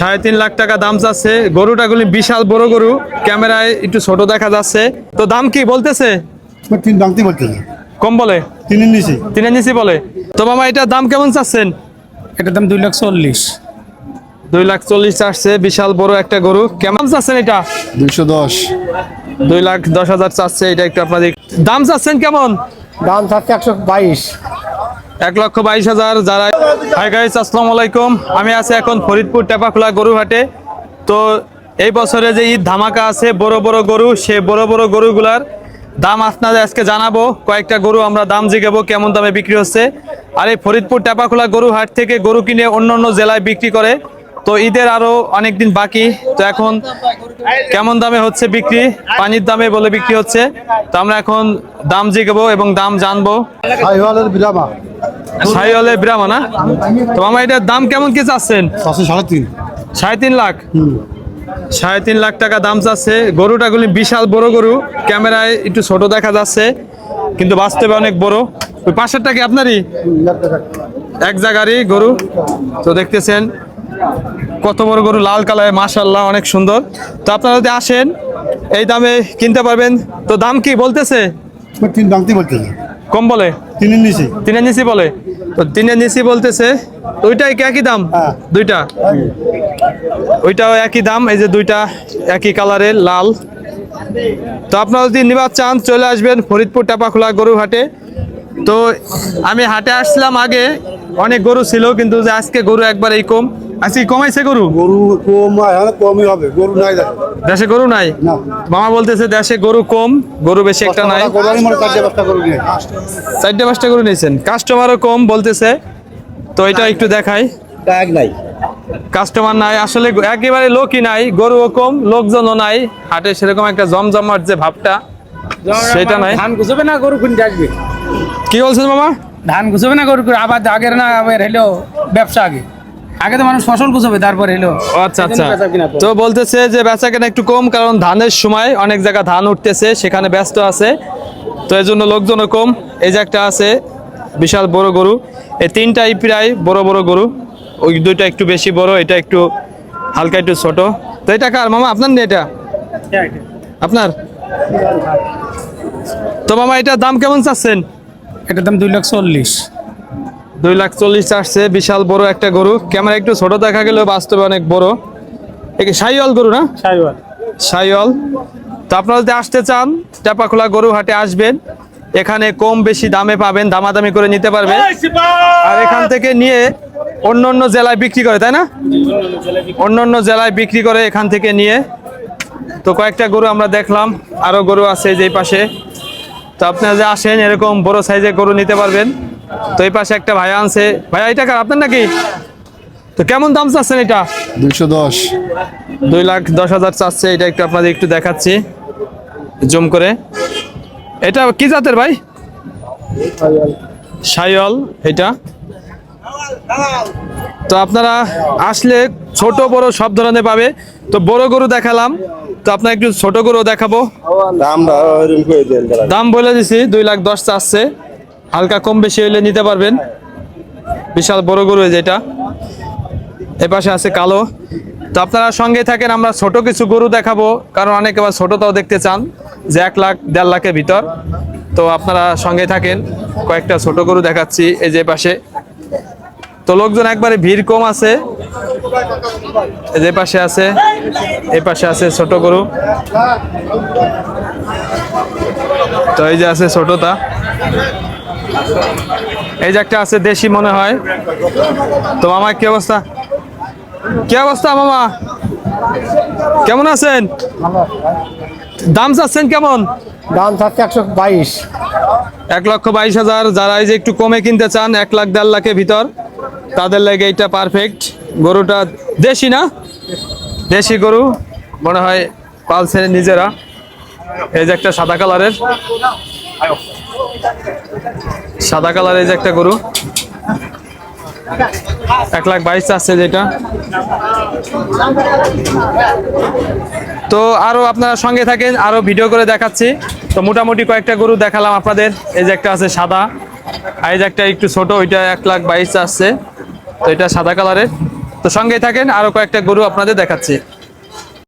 সাড়ে তিন লাখ টাকা দাম চাচ্ছে। গরুটাগুলি বিশাল বড় গরু। ক্যামেরায় একটু ছোট দেখা যাচ্ছে। তো দাম কি বলতেছে? কম বলে? তিনের নিচে তিনের নিচি বলে। তো মামা এটার দাম কেমন চাচ্ছেন? এটার দাম দুই লাখ চল্লিশ। দুই লাখ চল্লিশ চাচ্ছে বিশাল বড় একটা গরু। কেমন চাচ্ছেন এটা? দুইশো দশ। দুই লাখ দশ হাজার চাচ্ছে এটা একটু আপনাদের দাম চাচ্ছেন কেমন? দাম থাকছে একশো বাইশ। এক লক্ষ বাইশ হাজার যারা হাই গাইস আসসালামু আলাইকুম। আমি আছি এখন ফরিদপুর টেপাখোলা গরুহাটে তো এই বছরে যে ঈদ ধামাকা আছে, বড় বড় গরু, সে বড় বড় গরুগুলার দাম আপনাদের আজকে জানাব। কয়েকটা গরু আমরা দাম জিগাবো, কেমন দামে বিক্রি হচ্ছে। আর এই ফরিদপুর টেপাখোলা গরু হাট থেকে গরু কিনে অন্য অন্য জেলায় বিক্রি করে। তো ঈদের আরও অনেক দিন বাকি তো এখন কেমন দামে হচ্ছে বিক্রি? পানির দামে বলে বিক্রি হচ্ছে। তো আমরা এখন দাম জিগাবো এবং দাম জানব। সাইওয়ালের বিরামা। না? তো মামা এটার দাম কেমন কি চাচ্ছেন? সাড়ে তিন। সাড়ে তিন লাখ? সাড়ে তিন লাখ টাকা দাম চাচ্ছে। গরুটাগুলি বিশাল বড় গরু। ক্যামেরায় একটু ছোট দেখা যাচ্ছে কিন্তু বাস্তবে অনেক বড়। ওই পাশেরটা কি আপনারই? এক জায়গারই গরু। তো দেখতেছেন কত বড় গরু লাল কালার মাশাল্লাহ অনেক সুন্দর। তো আপনারা যদি আসেন এই দামে কিনতে পারবেন। তো দাম কি বলতেছে? কম বলে? তিনের নিচে। তিনের নিচি বলে? তো তিনের নিচি বলতেছে ওইটাই একই দাম? হ্যাঁ। দুইটা? ওইটাও একই দাম এই যে দুইটা একই কালারের লাল। তো আপনারা যদি নিবার চান চলে আসবেন ফরিদপুর টাপাখোলা গরু হাটে। তো আমি হাটে আসছিলাম আগে অনেক গরু ছিল কিন্তু যে আজকে গরু একবার এই কম। আজকে কমাইছে গরু? গরু কম কমই হবে গরু নাই দেশে গরু নাই? না। মামা বলতেছে দেশে গরু কম গরু বেশি একটা নাই। চারটে পাঁচটা গরু নিয়েছেন। কাস্টমারও কম বলতেছে। তো এটা একটু দেখাই। ব্যাগ নাই। কাস্টমার নাই আসলে একেবারে লোকই নাই গরুও কম লোকজনও নাই। হাটে সেরকম একটা জমজমাট যে ভাবটা সেটা নাই। ধান গুছবে না গরু কিনতে আসবে? কি বলছেন মামা? ধান গুছবে না গরু আবার আগের না আবার হলো ব্যবসা আগে। আগে তো মানুষ ফসল গুছবে তারপর এলো। আচ্ছা আচ্ছা। তো বলতেছে যে বেচা কেনা একটু কম কারণ ধানের সময় অনেক জায়গা ধান উঠতেছে সেখানে ব্যস্ত আছে। তো এই জন্য লোকজনও কম। এই যে একটা আছে বিশাল বড় গরু। এই তিনটাই প্রায় বড় বড় গরু। ওই দুইটা একটু বেশি বড় এটা একটু হালকা একটু ছোট। তো এটা কার? মামা আপনার নেই এটা? আপনার? তো মামা এটার দাম কেমন চাচ্ছেন? এটার দাম দুই লাখ চল্লিশ। দুই লাখ চল্লিশ আসছে বিশাল বড় একটা গরু। ক্যামেরা একটু ছোট দেখা গেলেও বাস্তবে অনেক বড়। একে সাইওয়াল গরু না? সাইওয়াল। সাইওয়াল। তো আপনারা যদি আসতে চান চাপাখোলা গরু হাটে আসবেন। এখানে কম বেশি দামে পাবেন দামাদামি করে নিতে পারবেন। আর এখান থেকে নিয়ে অন্য অন্য জেলায় বিক্রি করে তাই না? অন্য অন্য জেলায় বিক্রি করে এখান থেকে নিয়ে। তো কয়েকটা গরু আমরা দেখলাম আরও গরু আছে যেই পাশে। তো আপনারা যে আসেন এরকম বড় সাইজের গরু নিতে পারবেন। তো এই পাশে একটা ভাইয়া আনছে। ভাইয়া এটা কার? আপনার নাকি? তো কেমন দাম চাচ্ছেন এটা? দুইশো দশ। দুই লাখ দশ হাজার চাচ্ছে এটা একটু আপনাদের একটু দেখাচ্ছি। জুম করে। এটা কি জাতের ভাই? সাইওয়াল এটা। তো আপনারা আসলে ছোট বড় সব ধরনের পাবে। তো বড় গরু দেখালাম। তো আপনার একটু ছোট গরু দেখাবো। দাম বলে দিছি দুই লাখ দশ চাচ্ছে। হালকা কম বেশি হইলে নিতে পারবেন। বিশাল বড় গরু যেটা এ পাশে আছে কালো। তো আপনারা সঙ্গে থাকেন, আমরা ছোট কিছু গরু দেখাবো। কারণ অনেকে আবার ছোটটাও দেখতে চান যে এক লাখ, দেড় লাখের ভিতর। তো আপনারা সঙ্গে থাকেন, কয়েকটা ছোট গরু দেখাচ্ছি এই যে পাশে। তো লোকজন একবারে ভিড় কম আছে। যে পাশে আছে এই পাশে আছে ছোট গরু। তো এই যে আছে ছোটটা এই যে একটা আছে দেশি মনে হয়। তো মামা কি অবস্থা? কি অবস্থা মামা? কেমন আছেন? দাম চাচ্ছেন কেমন? দাম থাকছে একশো বাইশ। এক লক্ষ বাইশ হাজার। যারা এই যে একটু কমে কিনতে চান এক লাখ দেড় লাখের ভিতর তাদের লাগে এইটা পারফেক্ট গরুটা দেশি না? দেশি গরু মনে হয় পালছে নিজেরা। এই যে একটা সাদা কালারের সাদা কালারের যে একটা গরু। এক লাখ বাইশ চাচ্ছে যেটা। তো আরও আপনারা সঙ্গে থাকেন, আরও ভিডিও করে দেখাচ্ছি। তো মোটামুটি কয়েকটা গরু দেখালাম আপনাদের। এই যে একটা আছে সাদা, আর এই যে একটা একটু ছোট, ওইটা এক লাখ বাইশ আসছে তো এটা সাদা কালারের। তো সঙ্গেই থাকেন, আরও কয়েকটা গরু আপনাদের দেখাচ্ছি।